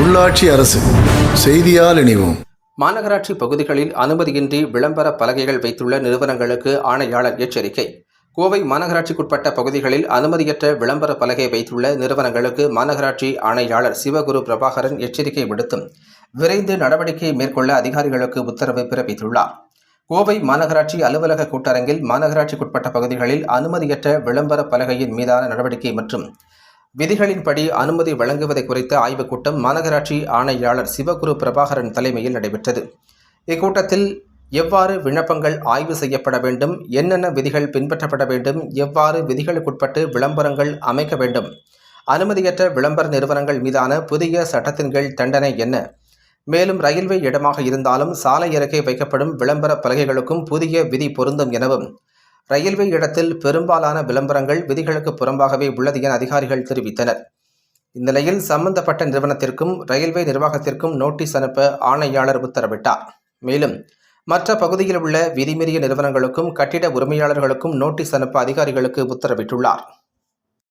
உள்ளாட்சி அரசு செய்தியால் இணைவோம். மாநகராட்சி பகுதிகளில் அனுமதியின்றி விளம்பர பலகைகள் வைத்துள்ள நிறுவனங்களுக்கு ஆணையாளர் எச்சரிக்கை. கோவை மாநகராட்சிக்குட்பட்ட பகுதிகளில் அனுமதியற்ற விளம்பர பலகை வைத்துள்ள நிறுவனங்களுக்கு மாநகராட்சி ஆணையாளர் சிவகுரு பிரபாகரன் எச்சரிக்கை விடுத்தும். விரைந்து நடவடிக்கை மேற்கொள்ள அதிகாரிகளுக்கு உத்தரவு பிறப்பித்துள்ளார். கோவை மாநகராட்சி அலுவலக கூட்டரங்கில் மாநகராட்சிக்குட்பட்ட பகுதிகளில் அனுமதியற்ற விளம்பர பலகையின் மீதான நடவடிக்கை மற்றும் விதிகளின்படி அனுமதி வழங்குவதை குறித்த ஆய்வுக் கூட்டம் மாநகராட்சி ஆணையாளர் சிவகுரு பிரபாகரன் தலைமையில் நடைபெற்றது. இக்கூட்டத்தில் எவ்வாறு விண்ணப்பங்கள் ஆய்வு செய்யப்பட வேண்டும் என்னென்ன விதிகள் பின்பற்றப்பட வேண்டும் எவ்வாறு விதிகளுக்குட்பட்டு விளம்பரங்கள் அமைக்க வேண்டும் அனுமதியற்ற விளம்பர நிறுவனங்கள் மீதான புதிய சட்டத்தின் கீழ் தண்டனை என்ன மேலும் ரயில்வே இடமாக இருந்தாலும் சாலை அருகே வைக்கப்படும் விளம்பர பலகைகளுக்கும் புதிய விதி பொருந்தும் எனவும் ரயில்வே இடத்தில் பெரும்பாலான விளம்பரங்கள் விதிகளுக்கு புறம்பாகவே உள்ளது என அதிகாரிகள் தெரிவித்தனர். இந்நிலையில் சம்பந்தப்பட்ட நிறுவனத்திற்கும் ரயில்வே நிர்வாகத்திற்கும் நோட்டீஸ் அனுப்ப ஆணையாளர் உத்தரவிட்டார். மேலும் மற்ற பகுதியில் உள்ள விதிமீறிய நிறுவனங்களுக்கும் கட்டிட உரிமையாளர்களுக்கும் நோட்டீஸ் அனுப்ப அதிகாரிகளுக்கு உத்தரவிட்டுள்ளார்.